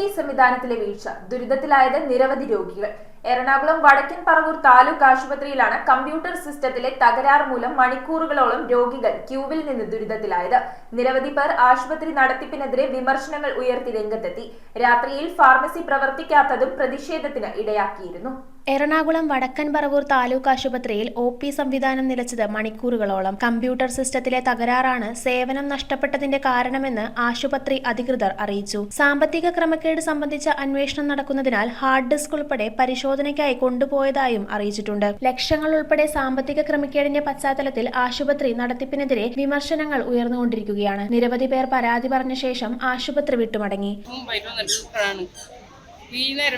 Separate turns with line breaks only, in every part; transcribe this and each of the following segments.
P സംവിധാനത്തിലെ വീഴ്ച ദുരിതത്തിലായത് നിരവധി രോഗികൾ എറണാകുളം വടക്കൻ പറവൂർ താലൂക്ക് ആശുപത്രിയിലാണ് കമ്പ്യൂട്ടർ സിസ്റ്റത്തിലെ തകരാർ മൂലം മണിക്കൂറുകളോളം രോഗികൾ ക്യൂവിൽ നിന്ന് ദുരിതത്തിലായത്. നിരവധി പേർ ആശുപത്രി നടത്തിപ്പിനെതിരെ വിമർശനങ്ങൾ ഉയർത്തി രംഗത്തെത്തി. രാത്രിയിൽ ഫാർമസി പ്രവർത്തിക്കാത്തതും പ്രതിഷേധത്തിന് ഇടയാക്കിയിരുന്നു.
എറണാകുളം വടക്കൻ പറവൂർ താലൂക്ക് ആശുപത്രിയിൽ ഒ പി സംവിധാനം നിലച്ചത് മണിക്കൂറുകളോളം. കമ്പ്യൂട്ടർ സിസ്റ്റത്തിലെ തകരാറാണ് സേവനം നഷ്ടപ്പെട്ടതിന്റെ കാരണമെന്ന് ആശുപത്രി അധികൃതർ അറിയിച്ചു. സാമ്പത്തിക ക്രമക്കേട് സംബന്ധിച്ച അന്വേഷണം നടക്കുന്നതിനാൽ ഹാർഡ് ഡിസ്ക് ഉൾപ്പെടെ പരിശോധനയ്ക്കായി കൊണ്ടുപോയതായും അറിയിച്ചിട്ടുണ്ട്. ലക്ഷങ്ങൾ ഉൾപ്പെടെ സാമ്പത്തിക ക്രമക്കേടിന്റെ പശ്ചാത്തലത്തിൽ ആശുപത്രി നടത്തിപ്പിനെതിരെ വിമർശനങ്ങൾ ഉയർന്നുകൊണ്ടിരിക്കുകയാണ്. നിരവധി പേർ പരാതി പറഞ്ഞ ശേഷം ആശുപത്രി വിട്ടുമടങ്ങി.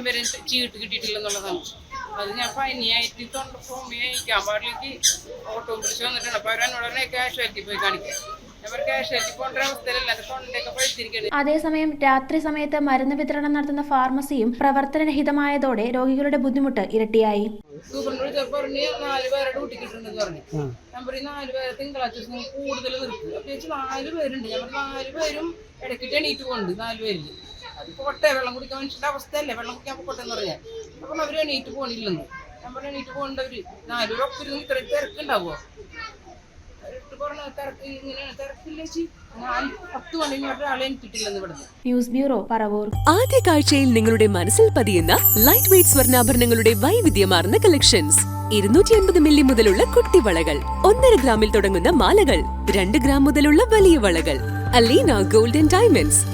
വരെ അത് ഞാൻ പനിയായിട്ട് തൊണ്ട ഭൂമിയായിരിക്കാൻ പാടിലേക്ക് ഓട്ടോ പിടിച്ചു വന്നിട്ടുണ്ട് അപ്പോൾ ഉടനെ ക്യാഷ് കാഷ്വാലിറ്റി പോയി കാണിക്കാം.
അതേസമയം രാത്രി സമയത്ത് മരുന്ന് വിതരണം നടത്തുന്ന ഫാർമസിയും പ്രവർത്തനരഹിതമായതോടെ രോഗികളുടെ ബുദ്ധിമുട്ട് ഇരട്ടിയായി.
പറഞ്ഞു നാല് പറഞ്ഞു. നമ്പർ നാല് പേരെ തിങ്കളാഴ്ച ദിവസം കൂടുതൽ നിർത്തും. അപ്പോൾ ചേച്ചി നാല് പേരുണ്ട്. ഞാൻ പറഞ്ഞു നാല് പേരും ഇടയ്ക്കിട്ട് എണീറ്റ് പോകുന്നുണ്ട് നാല് പേരിൽ അത് പോട്ടെ വെള്ളം കുടിക്കാൻ മനുഷ്യന്റെ അവസ്ഥയല്ലേ? വെള്ളം കുടിക്കാൻ പോട്ടെ എന്ന് പറഞ്ഞാൽ. അപ്പം അവർ എണീറ്റ് പോകണില്ലെന്ന് ഞാൻ പറഞ്ഞു എണീറ്റ് പോകേണ്ടവര്. നാല് പേര് ഒപ്പം ഇരുന്ന് ഇത്രയും തിരക്കുണ്ടാവുമോ
ന്യൂസ് ബ്യൂറോ പറവൂർ.
ആദ്യ കാഴ്ചയിൽ നിങ്ങളുടെ മനസ്സിൽ പതിയുന്ന ലൈറ്റ് വെയ്റ്റ് സ്വർണാഭരണങ്ങളുടെ വൈവിധ്യമാർന്ന കളക്ഷൻസ് ഇരുന്നൂറ്റി അൻപത് മില്ലി മുതലുള്ള കുട്ടിവളകൾ. ഒന്നര ഗ്രാമിൽ തുടങ്ങുന്ന മാലകൾ. രണ്ട് ഗ്രാം മുതലുള്ള വലിയ വളകൾ. Aleena golden diamonds.